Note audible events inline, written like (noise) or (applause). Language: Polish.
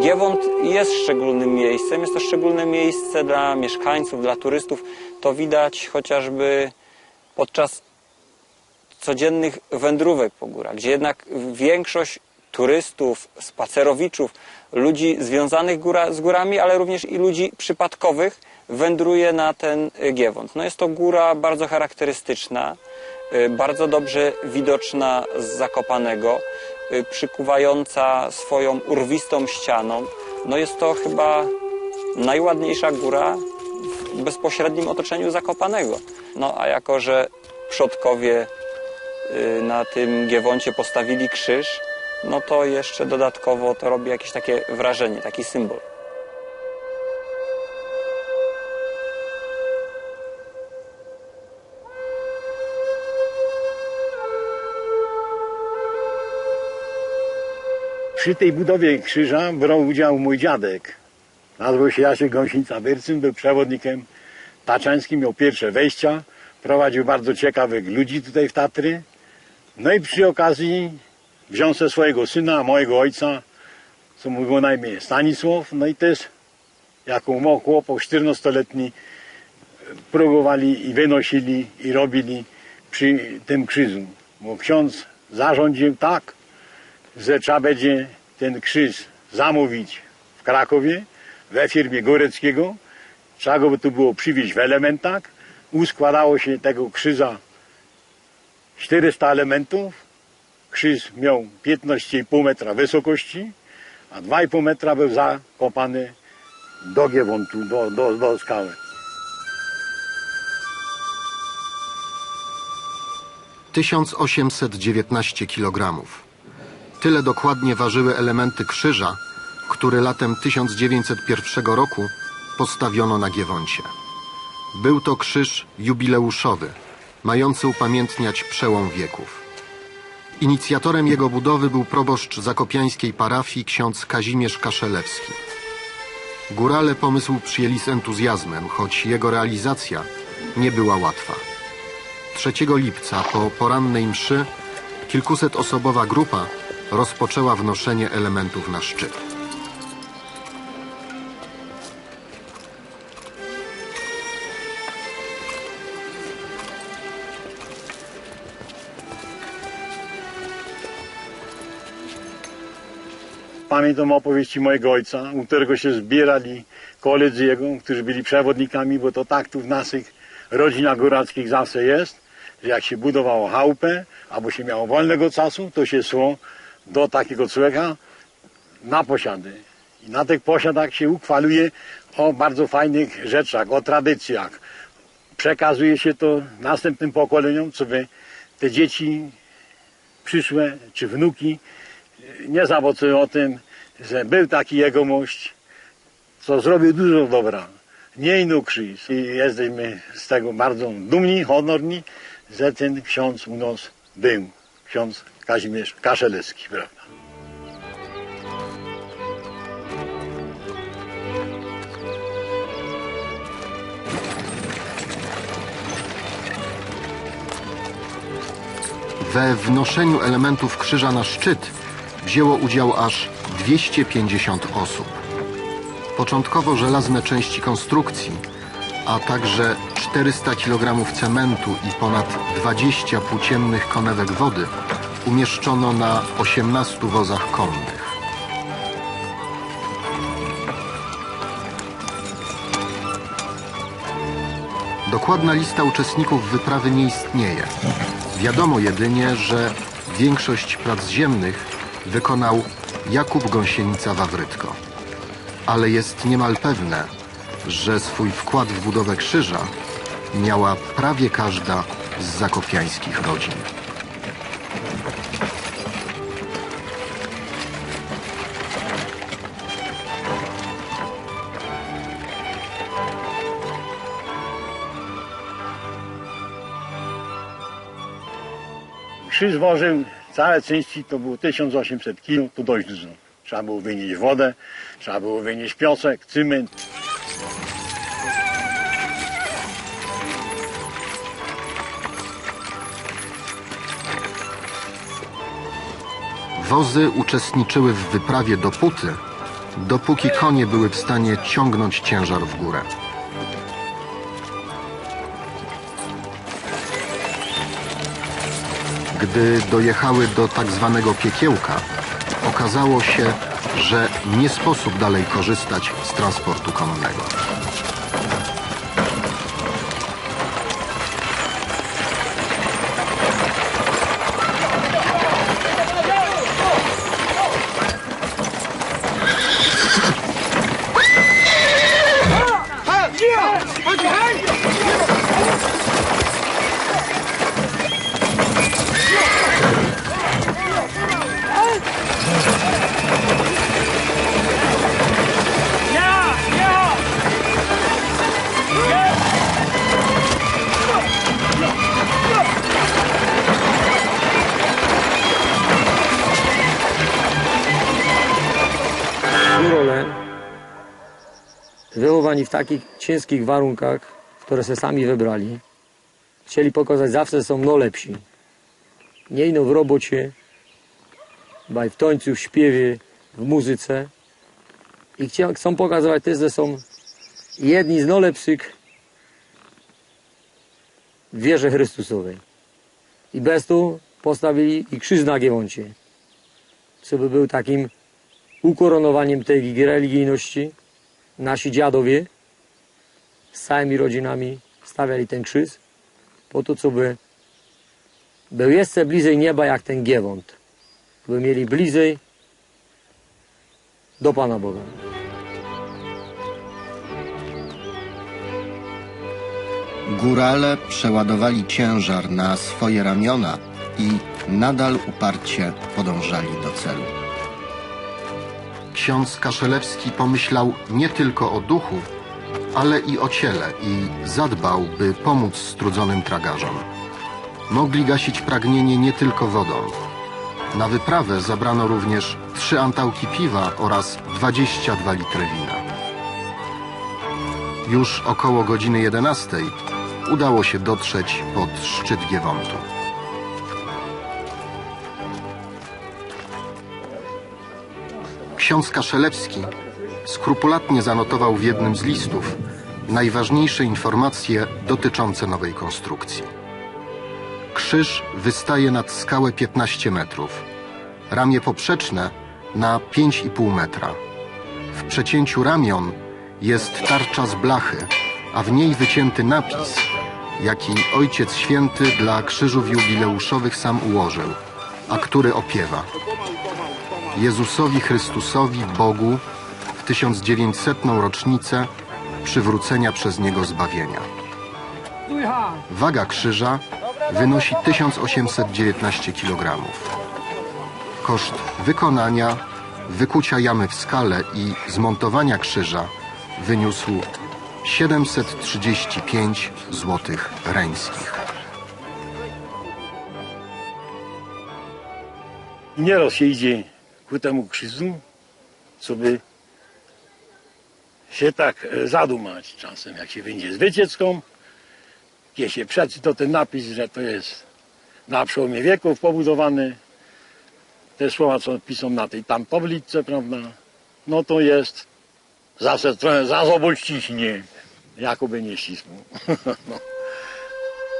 Giewont jest szczególnym miejscem, jest to szczególne miejsce dla mieszkańców, dla turystów. To widać chociażby podczas codziennych wędrówek po górach, gdzie jednak większość turystów, spacerowiczów, ludzi związanych góra, z górami, ale również i ludzi przypadkowych wędruje na ten Giewont. No jest to góra bardzo charakterystyczna, y, bardzo dobrze widoczna z Zakopanego, przykuwająca swoją urwistą ścianą. No jest to chyba najładniejsza góra w bezpośrednim otoczeniu Zakopanego. No a jako, że przodkowie y, na tym Giewoncie postawili krzyż, no to jeszcze dodatkowo to robi jakieś takie wrażenie, taki symbol. Przy tej budowie krzyża brał udział mój dziadek. Nazywał się Jasiek Gąsienica-Wyrcyn, był przewodnikiem taczańskim, miał pierwsze wejścia, prowadził bardzo ciekawych ludzi tutaj w Tatry. No i przy okazji wziął se swojego syna, mojego ojca, co mu było na imię Stanisław, no i też jako chłopak 14-letni próbowali i wynosili i robili przy tym krzyżu. Bo ksiądz zarządził tak, że trzeba będzie ten krzyż zamówić w Krakowie, we firmie Góreckiego. Trzeba go tu było przywieźć w elementach. Uskładało się tego krzyża 400 elementów. Krzyż miał 15,5 metra wysokości, a 2,5 metra był zakopany do Giewontu, do, do, do skały. Tysiąc osiemset dziewiętnaście kilogramów. Tyle dokładnie ważyły elementy krzyża, który latem 1901 roku postawiono na Giewoncie. Był to krzyż jubileuszowy, mający upamiętniać przełom wieków. Inicjatorem jego budowy był proboszcz zakopiańskiej parafii ksiądz Kazimierz Kaszelewski. Górale pomysł przyjęli z entuzjazmem, choć jego realizacja nie była łatwa. 3 lipca po porannej mszy kilkusetosobowa grupa rozpoczęła wnoszenie elementów na szczyt. Pamiętam opowieści mojego ojca, u którego się zbierali koledzy jego, którzy byli przewodnikami, bo to tak tu w naszych rodzinach górackich zawsze jest, że jak się budowało chałupę, albo się miało wolnego czasu, to się szło do takiego człowieka na posiady. I na tych posiadach się uchwaluje o bardzo fajnych rzeczach, o tradycjach. Przekazuje się to następnym pokoleniom, co by te dzieci przyszłe, czy wnuki nie zawocują o tym, że był taki jegomość, co zrobił dużo dobra. Nie inny krzyż. I jesteśmy z tego bardzo dumni, honorni, że ten ksiądz u nas był. Ksiądz Kazimierz Kaszelewski, prawda? We wnoszeniu elementów krzyża na szczyt wzięło udział aż 250 osób. Początkowo żelazne części konstrukcji, a także 400 kg cementu i ponad 20 płóciennych konewek wody umieszczono na 18 wozach konnych. Dokładna lista uczestników wyprawy nie istnieje. Wiadomo jedynie, że większość prac ziemnych wykonał Jakub Gąsienica-Wawrytko. Ale jest niemal pewne, że swój wkład w budowę krzyża miała prawie każda z zakopiańskich rodzin. Krzyż całe części to było 1800 kg, to dość dużo. Trzeba było wynieść wodę, trzeba było wynieść piosek, cement. Wozy uczestniczyły w wyprawie do Puty dopóki konie były w stanie ciągnąć ciężar w górę. Gdy dojechały do tak zwanego piekiełka, okazało się, że nie sposób dalej korzystać z transportu konnego. Wychowani w takich ciężkich warunkach, które se sami wybrali, chcieli pokazać zawsze są no lepsi. Nie ino w robocie, baj w tańcu, w śpiewie, w muzyce. I chcą pokazywać też, że są jedni z no lepszych w wierze Chrystusowej. I bez tu postawili i krzyż na Giewoncie, co by był takim ukoronowaniem tej religijności nasi dziadowie z całymi rodzinami stawiali ten krzyż po to, co by był jeszcze bliżej nieba jak ten Giewont. By mieli bliżej do Pana Boga. Górale przeładowali ciężar na swoje ramiona i nadal uparcie podążali do celu. Ksiądz Kaszelewski pomyślał nie tylko o duchu, ale i o ciele i zadbał, by pomóc strudzonym tragarzom. Mogli gasić pragnienie nie tylko wodą. Na wyprawę zabrano również trzy antałki piwa oraz 22 litry wina. Już około godziny 11 udało się dotrzeć pod szczyt Giewontu. Ksiądz Kaszelewski skrupulatnie zanotował w jednym z listów najważniejsze informacje dotyczące nowej konstrukcji. Krzyż wystaje nad skałę 15 metrów, ramię poprzeczne na 5,5 metra. W przecięciu ramion jest tarcza z blachy, a w niej wycięty napis, jaki Ojciec Święty dla krzyżów jubileuszowych sam ułożył, a który opiewa. Jezusowi Chrystusowi, Bogu, w 1900 rocznicę przywrócenia przez Niego zbawienia. Waga krzyża wynosi 1819 kg. Koszt wykonania, wykucia jamy w skale i zmontowania krzyża wyniósł 735 zł reńskich. Nieraz się idzie ku temu krzyżu, co by się tak e, zadumać czasem, jak się będzie z wycieczką, gdzie się przeczy to ten napis, że to jest na przełomie wieków pobudowane, te słowa, co piszą na tej tam tabliczce, prawda, no to jest zawsze trochę za zobościśnie, jakoby nie ścisło. (laughs) no.